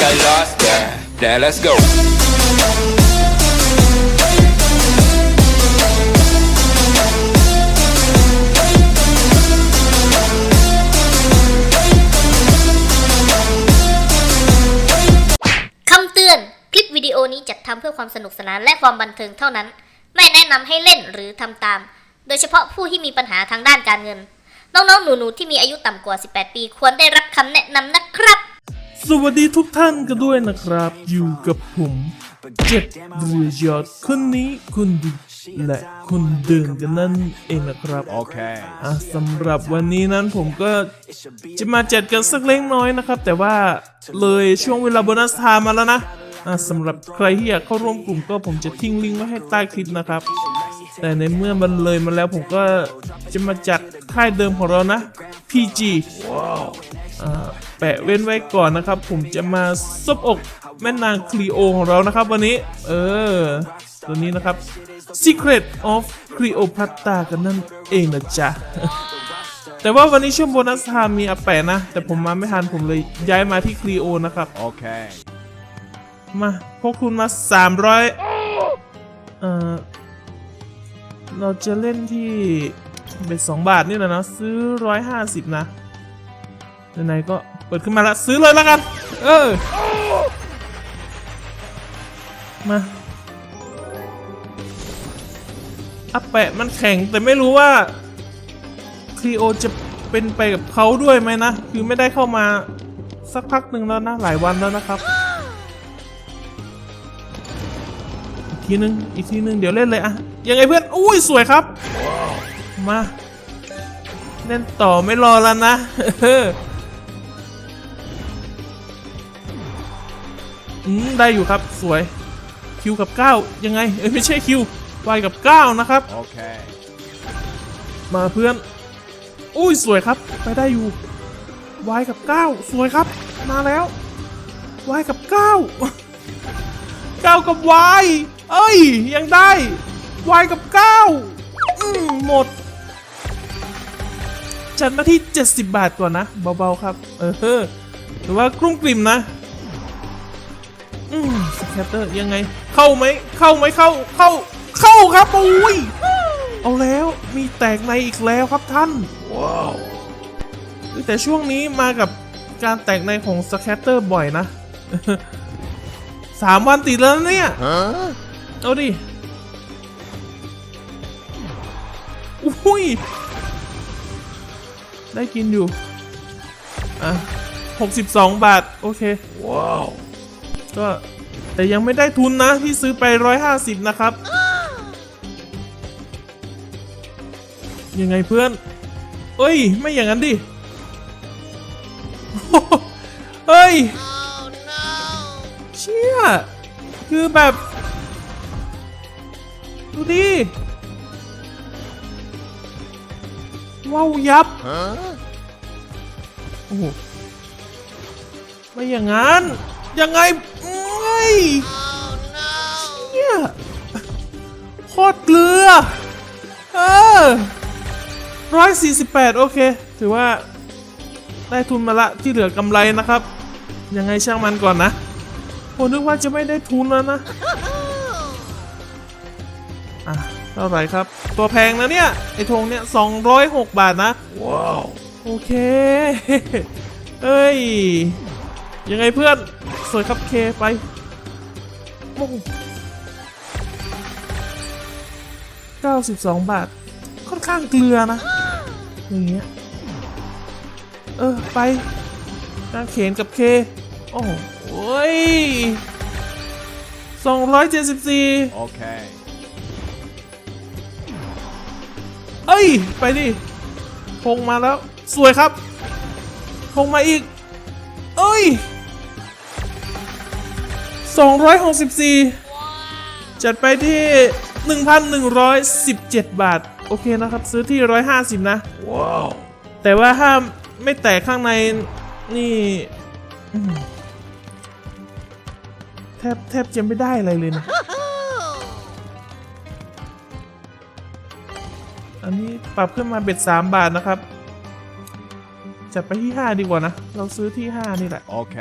got lost there. Now let's go. คำเตือน คลิปวิดีโอนี้จัดทำเพื่อความสนุกสนานและความบันเทิงเท่านั้น ไม่แนะนำให้เล่นหรือทำตาม โดยเฉพาะผู้ที่มีปัญหาทางด้านการเงิน น้องๆ หนูๆ ที่มีอายุต่ำกว่า 18 ปี ควรได้รับคำแนะนำนะครับ สวัสดีทุกท่านกันด้วยนะครับ อยู่กับผมเจ็ดเรือยอดคนนี้คนดีและคนเดินกันนั่นเองนะครับโอเคอะสำหรับวันนี้นั้นผมก็จะมาจัดกันสักเล็กน้อยนะครับ แต่ว่าเลยช่วงเวลาโบนัสไทม์มาแล้วนะอะสำหรับใครที่อยากเข้าร่วมกลุ่มก็ผมจะทิ้งลิงก์ไว้ให้ใต้คลิปนะครับแต่ในเมื่อมันเลยมาแล้วผมก็จะมาจัดค่ายเดิมของเรานะ PG อ่า แปะเว้นไว้ก่อนนะครับ ผมจะมาซบอกแม่นางคลีโอของเรานะครับ วันนี้ เออ ตัวนี้นะครับ Secret of Cleopatra กันนั่นเองนะจ๊ะ แต่ว่าวันนี้ช่วงโบนัสไทม์มีอาแปะนะ แต่ผมมาไม่ทันผมเลยย้ายมาที่คลีโอนะครับ โอเค มาพวกคุณมา 300 เอ่อ เราจะเล่นที่เป็น 2 บาทนี่แหละนะ ซื้อ 150 นะ ไหนๆก็เปิดขึ้นมาแล้วซื้อเลยแล้วกัน เออ มา อัปแปะมันแข็งแต่ไม่รู้ว่าคลีโอจะเป็นไปกับเขาด้วยไหมนะ คือไม่ได้เข้ามาสักพักหนึ่งแล้วนะ หลายวันแล้วนะครับ อีกทีนึง อีกทีนึง เดี๋ยวเล่นเลยอะยังไงเพื่อน อุ้ยสวยครับ มา เล่นต่อไม่รอแล้วนะ ได้อยู่ครับสวยคิวกับ 9 ยังไง เอ้ยไม่ใช่คิววายกับ 9 นะครับ โอเค มาเพื่อน อุ้ยสวยครับ ไปได้อยู่วายกับ 9 สวยครับ มาแล้ววายกับ 9 9 กับวายเอ้ย ยังได้วายกับ 9 อืมหมด จัดมาที่ 70 บาทก่อนนะ เบา ๆ ครับ เออหรือว่ากรุ่มกลิ่มนะ อืมสแคตเตอร์ยังไง เข้าไหมเข้าไหมเข้าเข้า เข้าครับอุ้ยเอาแล้วมีแตกในอีกแล้วครับท่านว้าวแต่ช่วงนี้มากับการแตกในของสแคตเตอร์บ่อยนะสามวันติดแล้วนะเนี่ยฮะเอาดิอุ้ย ได้กินอยู่ อะ 62 บาท โอเค ว้าว ก็แต่ยังไม่ได้ทุนนะที่ซื้อไป 150 นะครับ ยังไงเพื่อน เอ้ย ไม่อย่างนั้นดิ เฮ้ยเชี่ย คือแบบ ดูดิ ว้าวยับ โอ้โห ไม่อย่างนั้น ยังไง ไม่เชี่ยโคตรเกลือ เออร้อยสี่สิบแปดโอเค ถือว่า ได้ทุนมาละที่เหลือกำไรนะครับ ยังไงช่างมันก่อนนะผมนึกว่าจะไม่ได้ทุนแล้วนะ อะ เท่าไหร่ครับ ตัวแพงนะเนี่ย ไอ้ธงเนี่ย206บาทนะ ว้าว โอเค เอ้ย ยังไงเพื่อน สวยครับเคไป โอ้โห92 บาท ค่อนข้างเกลือนะ อย่างเงี้ย เออ ไปกางเขนกับเค โอ้โหโอ้ย274 โอเคเอ้ย ไปดิพงมาแล้ว สวยครับพงมาอีก เอ้ย 264 จัดไปที่ 1,117 บาท โอเคนะครับ ซื้อที่ 150 นะ ว้าว แต่ว่าถ้าไม่แตกข้างในนี่อืมแทบแทบจะไม่ได้อะไรเลยนะ อันนี้ปรับขึ้นมาเบ็ดสามบาทนะครับ จัดไปที่ห้าดีกว่านะ เราซื้อที่ห้านี่แหละ โอเค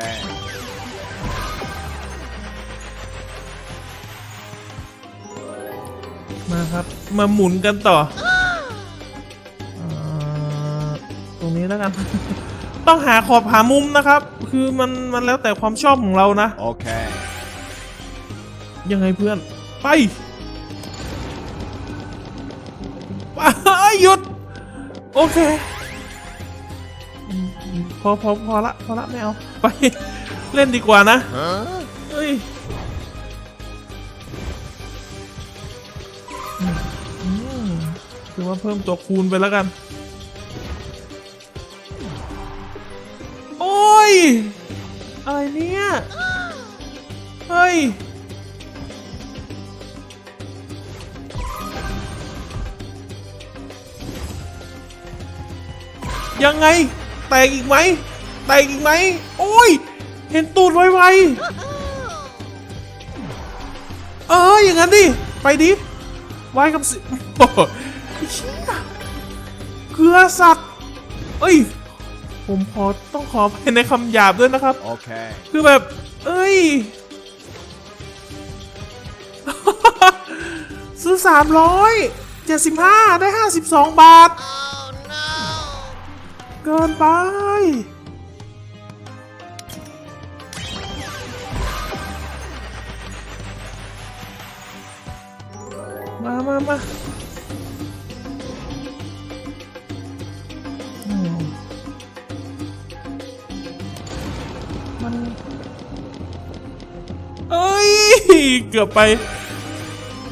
มาครับ มาหมุนกันต่ออ่าตรงนี้แล้วกัน ต้องหาขอบหามุมนะครับ คือมันมันแล้วแต่ความชอบของเรานะ Okay. ยังไงเพื่อน ไป ไปหยุด โอเคอืมอืมพอพอพอละพอละไม่เอา ไป เล่นดีกว่านะ Huh? เฮ้ย ถือว่าเพิ่มตัวคูณไปแล้วกัน โอ้ย อะไรเนี่ย เฮ้ย ยังไง แตกอีกไหม แตกอีกไหม โอ้ย เห็นตูดไวๆเอออย่างนั้นดิ ไปดิไว้กับสิ เชี่ยเกลือสัตว์เอ้ย ผมขอต้องขอไปในคำหยาบด้วยนะครับ Okay. คือแบบ เอ้ย ซื้อสามร้อยเจ็ดสิบห้าได้ห้าสิบสองบาท เกินไป มามามา เกือบไป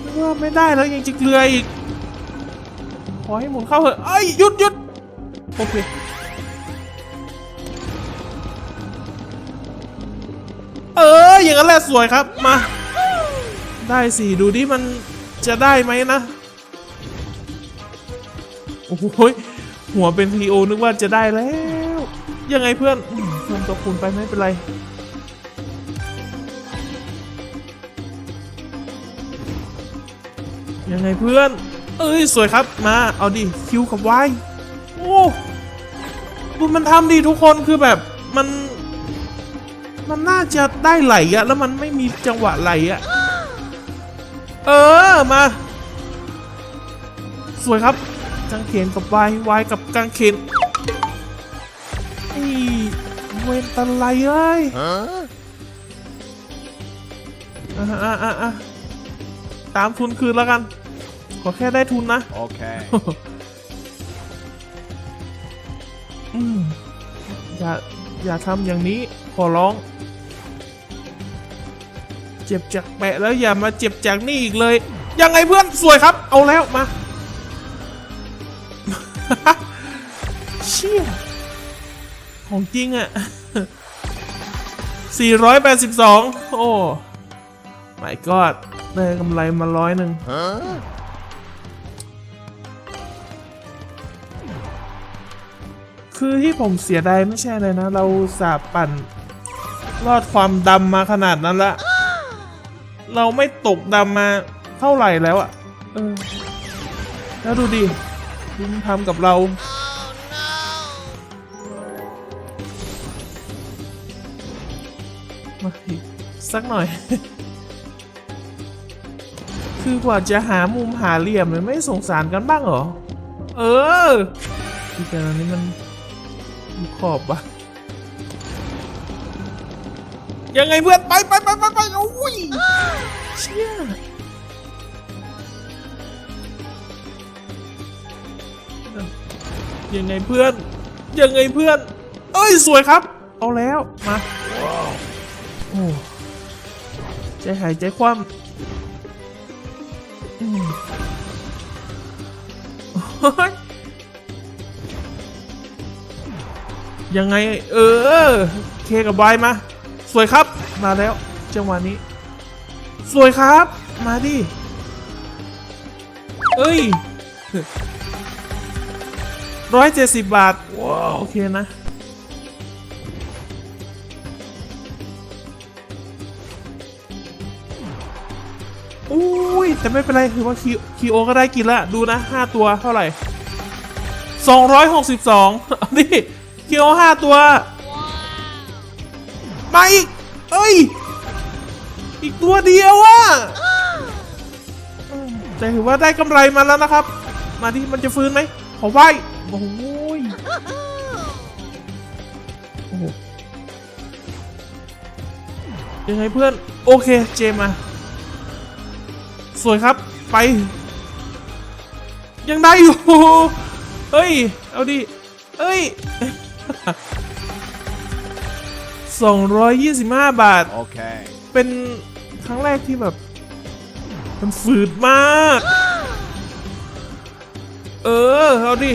นึกว่าไม่ได้แล้วยังจะเกลืออีก ขอให้หมุนเข้าเถอะเอ้ยหยุดหยุดโอเคเอออย่างนั้นแหละสวยครับมา ได้สิดูดิมันจะได้ไหมนะโอ้โหหัวเป็นทีโอนึกว่าจะได้แล้ว ยังไงเพื่อนเพิ่มตัวคูณไปไม่เป็นไร ยังไงเพื่อน เอ้ยสวยครับมา เอาดิคิวกับวายโอ้ดูมันทำดีทุกคนคือแบบมันมันน่าจะได้ไหลอะแล้วมันไม่มีจังหวะไหลอะเออมา สวยครับกางเขนกับวายวายกับกางเขนไอ้เวนตันไลเอ้ย Huh? อะอะอะอะตามทุนคืนแล้วกันข อแค่ได้ทุนนะ Okay. อืมอย่า อย่าทำอย่างนี้ ขอร้อง เจ็บจากแปะแล้วอย่ามาเจ็บจากนี่อีกเลย ยังไงเพื่อน สวยครับ เอาแล้วมา เชี่ย ของจริงอะ482 โอ้ my god ได้กำไรมาร้อยหนึ่ง คือที่ผมเสียดายไม่ใช่เลยนะ เราสาปั่น รอดความดำมาขนาดนั้นละ เราไม่ตกดำมาเท่าไหร่แล้วอะเออ แล้วดูดิดูมันทำกับเรา มาอีกสักหน่อย คือกว่าจะหามุมหาเหลี่ยมเลยไม่สงสารกันบ้างเหรอ เออ ที่แต่อันนี้มัน ขอบวะยังไงเพื่อนไปไปไปไปไปโอ้ยเชี่ยยังไงเพื่อนยังไงเพื่อน เอ้ยสวยครับ เอาแล้วมาโอ้ใจหายใจคว่ำโอ๊ย ยังไงเออเคกับบายมา สวยครับมาแล้วจังหวะนี้ สวยครับ มาดิเอ้ยร้อยเจ็ดสิบบาท ว้าว โอเคนะ อุ้ย แต่ไม่เป็นไรถือว่าคีคีโอก็ได้กินละ ดูนะห้าตัวเท่าไหร่สองร้อยหกสิบสองนี่ คีโอห้าตัว มาอีก เอ้ย อีกตัวเดียวอะแต่ถือว่าได้กำไรมาแล้วนะครับ มาที่มันจะฟื้นไหมขอไหวโอ้ยโอ้โหยังไงเพื่อน โอเค เจมา สวยครับ ไป ยังได้อยู่ เฮ้ย เอาดิ เฮ้ย 225 บาท Okay. เป็นครั้งแรกที่แบบ มันฝืดมาก เออ เอาดิ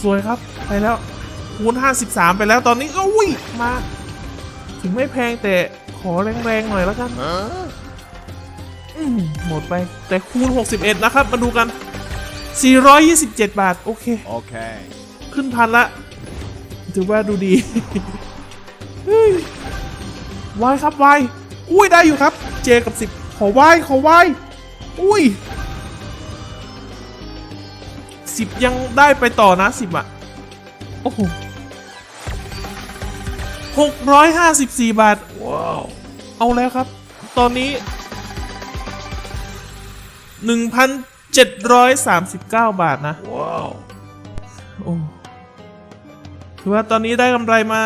สวยครับ ไปแล้ว คูณ 53 ไปแล้วตอนนี้ก็อุ้ย มา ถึงไม่แพงแต่ขอแรง ๆ หน่อยแล้วกัน Huh? อืมหมดไป แต่คูณ 61 นะครับ มาดูกัน 427 บาท โอเค Okay. ขึ้นพันละถือว่าดูดีวายครับวายอุ้ยได้อยู่ครับ เจกับสิบขอวายขอวายอุ้ยสิบยังได้ไปต่อนะสิบอะโอ้โหหกร้อยห้าสิบสี่บาท ว้าว เอาแล้วครับ ตอนนี้หนึ่งพันเจ็ดร้อยสามสิบเก้าบาทนะ Wow. ถือว่าตอนนี้ได้กำไรมา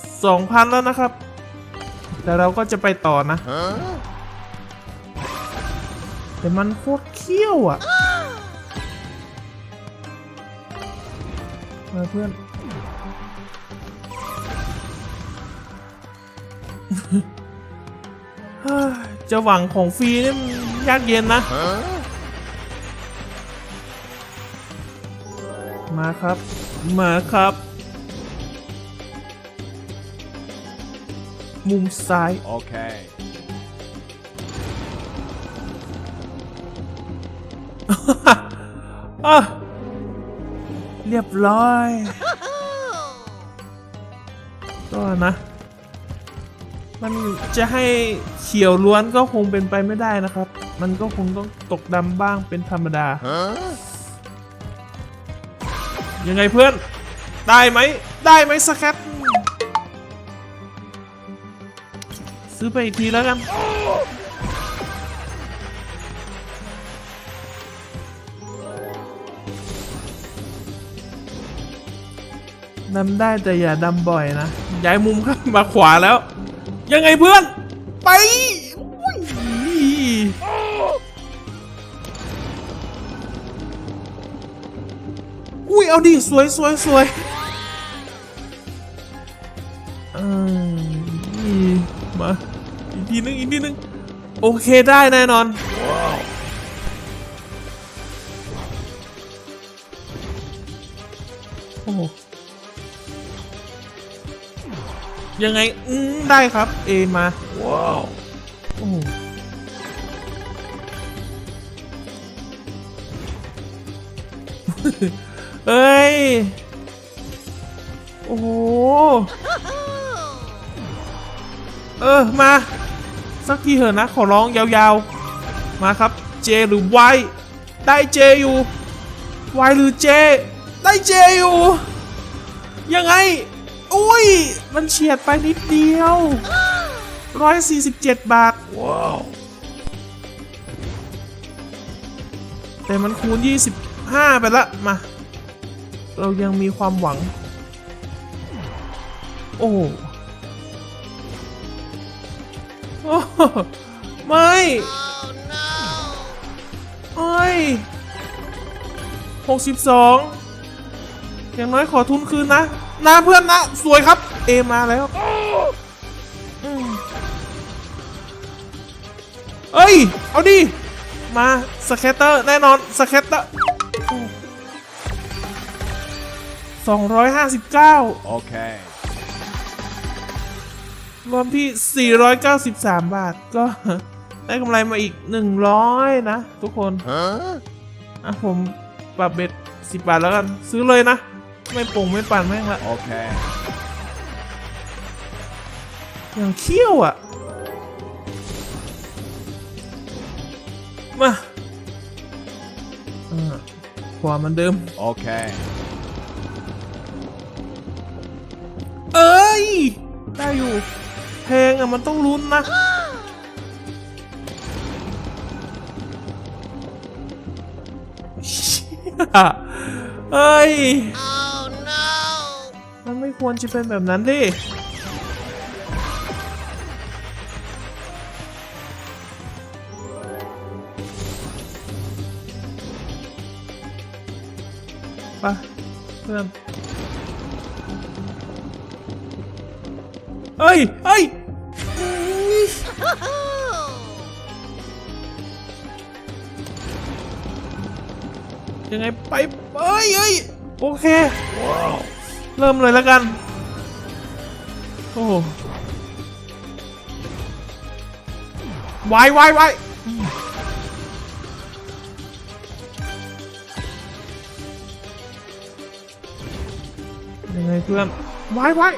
2,000 แล้วนะครับ แต่เราก็จะไปต่อนะ Huh? แต่มันโคตรเขี้ยวอะมาเพื่อนเฮ้ยจะหวังของฟรีนี่มันยากเย็นนะ Huh? มาครับ มาครับ มุมซ้าย Okay. อะเรียบร้อย ก็นะ มันจะให้เขียวล้วนก็คงเป็นไปไม่ได้นะครับ มันก็คงต้องตกดำบ้างเป็นธรรมดา Huh? ยังไงเพื่อน ได้ไหม ได้ไหมสแคป ซื้อไปอีกทีแล้วกันดำได้แต่อย่าดำบ่อยนะ ย้ายมุมครับมาขวาแล้ว ยังไงเพื่อน ไปอุ้ยอุ้ยเอาดิ สวยสวยสวย ทีนึงอีกทีนึงโอเคได้แน่นอนโอ้โหยังไง อืมได้ครับ เอมา ว้าวโอ้โหเอ้ย โอ้โห เออ มา สักทีเถอะนะขอร้องยาวๆ มาครับเจหรือ Y ได้เจอยู่ Y หรือเจ ได้เจอยู่ ยังไง อุ้ย มันเฉียดไปนิดเดียว 147 บาท ว้าว แต่มันคูณ 25 ไปละ มา เรายังมีความหวัง โอ้ โอ้ไม่โอ้ย62องย่างน้อยขอทุนคืนนะนะเพื่อนนะสวยครับ เอมาแล้วเอ้ย เอาดิ มาสแคตเตอร์แน่นอนสแคตเตอร์สองร้อยห้าสิบเก้า Okay. รวมที่ 493 บาทก็ได้กำไรมาอีก 100 นะ ทุกคน Huh? อะผมปรับเบ็ด 10 บาทแล้วกัน ซื้อเลยนะ ไม่โป่งไม่ปั่นแม่งละ Okay. อย่างเขี้ยวอะ มาอ่าขวาเหมันเดิม Okay. เอ้ย ได้อยู่ เพลงอะมันต้องลุ้นนะเฮ้ยมันไม่ควรจะเป็นแบบนั้นดิปะเพื่อน เอ้ยเอ้ยยังไงไปเอ้ยเอ้ยโอเค เริ่มเลยแล้วกัน โอ้โหวายวายวายยังไงเพื่อนวายวาย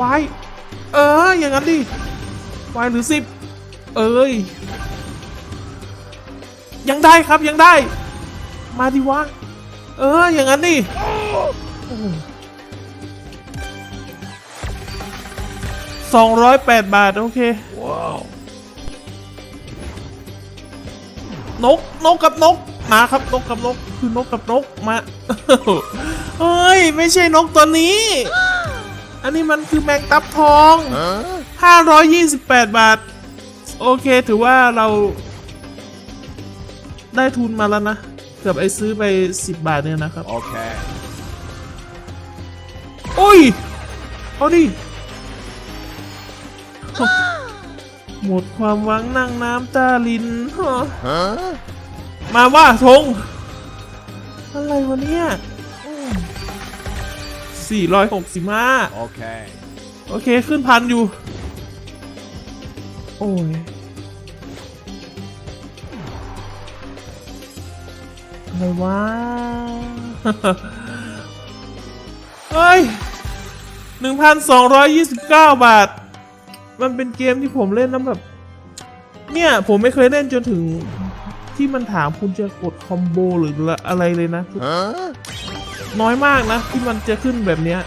วายเอออย่างนั้นดิวายหรือสิบเอ้ยยังได้ครับยังได้ มาดิวะเอออย่างนั้นดิสองร้อยแปดบาท โอเคนก นกกับนก มาครับ นกกับนก คือนกกับนก มา เฮ้ย ไม่ใช่นกตัวนี้ อันนี้มันคือแมงตับทอง 528 บาท โอเคถือว่าเรา ได้ทุนมาแล้วนะ เกือบไอ้ซื้อไป 10 บาทเนี่ยนะครับ Okay. โอ้ย เอาดิ หมดความหวังนั่งน้ำตาลินฮะ Huh? มาว่าทง อะไรวะเนี่ย สี่ร้อยหกสิบห้า Okay. โอเคขึ้นพันอยู่ โอ้ยอะไรวะ เฮ้ยหนึ่งพันสองร้อยยี่สิบเก้าบาท มันเป็นเกมที่ผมเล่นแล้วแบบ เนี่ย ผมไม่เคยเล่นจนถึงที่มันถามคุณจะกดคอมโบหรืออะไรเลยนะ Huh? น้อยมากนะที่มันจะขึ้นแบบเนี้ย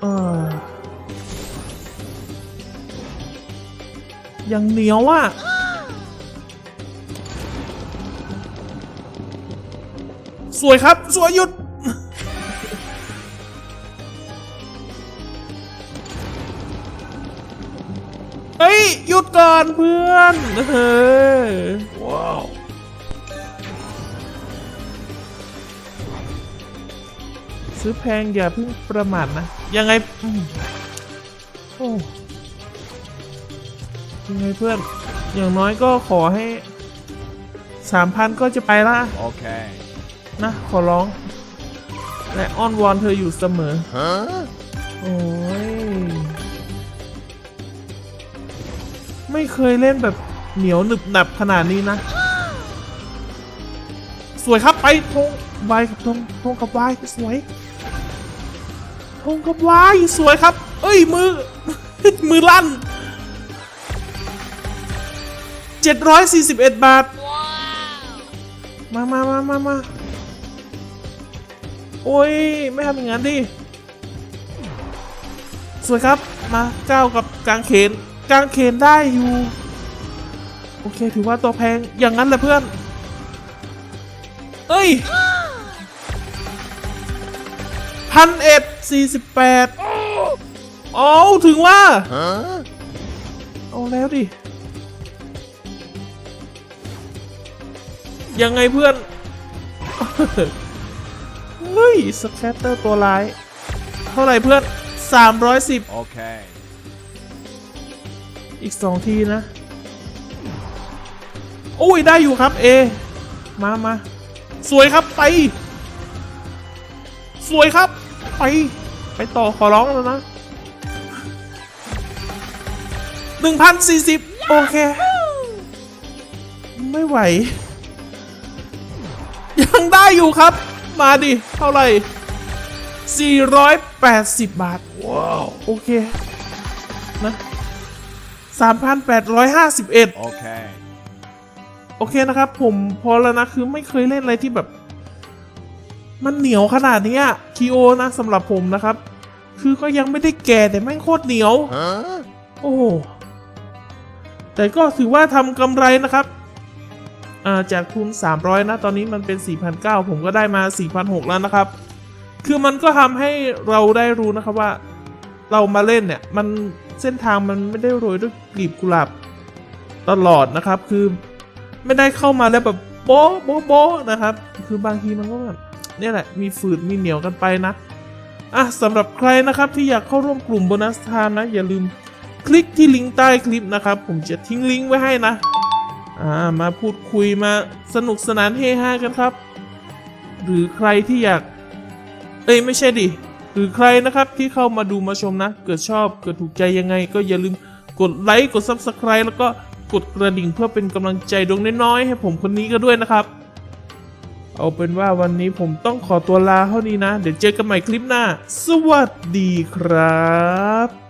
เออยังเหนียวอะสวยครับ สวยหยุด เฮ้ย หยุดก่อนเพื่อนเฮ้ ซื้อแพงอย่าเพิ่งประมาทนะ ยังไงอืมโอ้ยังไงเพื่อน อย่างน้อยก็ขอให้สามพันก็จะไปละ Okay. นะ ขอร้อง และอ้อนวอนเธออยู่เสมอ Huh? โอ้ย ไม่เคยเล่นแบบเหนียวหนึบหนับขนาดนี้นะ สวยครับไปทงวายกับทงทงกับวายสวย ทงกับวายสวยครับ เอ้ยมือ มือลั่น 741 บาท มามามามามาโอ้ย ไม่ทำอย่างนั้นดิ สวยครับ มาก้าวกับกางเขน กางเขนได้อยู่ โอเค ถือว่าตัวแพง อย่างนั้นแหละเพื่อน เอ้ยพันเอ็ด สี่สิบแปดเอาถึงว่า Huh? เอาแล้วดิ ยังไงเพื่อน เฮ้ยสแคตเตอร์ตัวร้าย เท่าไหร่เพื่อน 310 Okay. อีกสองทีนะโอ้ย ได้อยู่ครับ เอ มามาสวยครับ ไป สวยครับ ไป ไปต่อขอร้องแล้วนะหนึ่งพันสี่สิบโอเค ไม่ไหว ยังได้อยู่ครับ มาดิ เท่าไหร่ 480 บาท Wow. โอเค นะ3,851 Okay. โอเคนะครับ ผมพอแล้วนะ คือไม่เคยเล่นอะไรที่แบบ มันเหนียวขนาดเนี้ยคีโอนะสำหรับผมนะครับ คือก็ยังไม่ได้แก่แต่แม่งโคตรเหนียว Huh? โอ้โหแต่ก็ถือว่าทำกำไรนะครับอ่าจากทุน 300 นะ ตอนนี้มันเป็น 4,900 ผมก็ได้มา 4,600 แล้วนะครับ คือมันก็ทำให้เราได้รู้นะครับว่า เรามาเล่นเนี่ย มันเส้นทางมันไม่ได้โรยด้วยกลีบกุหลาบตลอดนะครับ คือไม่ได้เข้ามาแล้วแบบโบ๊ะโบ๊ะโบ๊ะนะครับ คือบางทีมันก็แบบเนี่ยแหละ มีฝืดมีเหนียวกันไปนะ อะสำหรับใครนะครับที่อยากเข้าร่วมกลุ่มโบนัสทม์นะ อย่าลืมคลิกที่ลิงก์ใต้คลิปนะครับ ผมจะทิ้งลิงก์ไว้ให้นะ อ่ามาพูดคุยมาสนุกสนานเฮฮากันครับ หรือใครที่อยาก เอ้ยไม่ใช่ดิ หรือใครนะครับที่เข้ามาดูมาชมนะ เกิดชอบเกิดถูกใจยังไง ก็อย่าลืมกดไลค์กด Subscribe แล้วก็กดกระดิ่งเพื่อเป็นกำลังใจดวงน้อยๆให้ผมคนนี้ก็ด้วยนะครับ เอาเป็นว่าวันนี้ผมต้องขอตัวลาเท่านี้นะ เดี๋ยวเจอกันใหม่คลิปหน้า สวัสดีครับ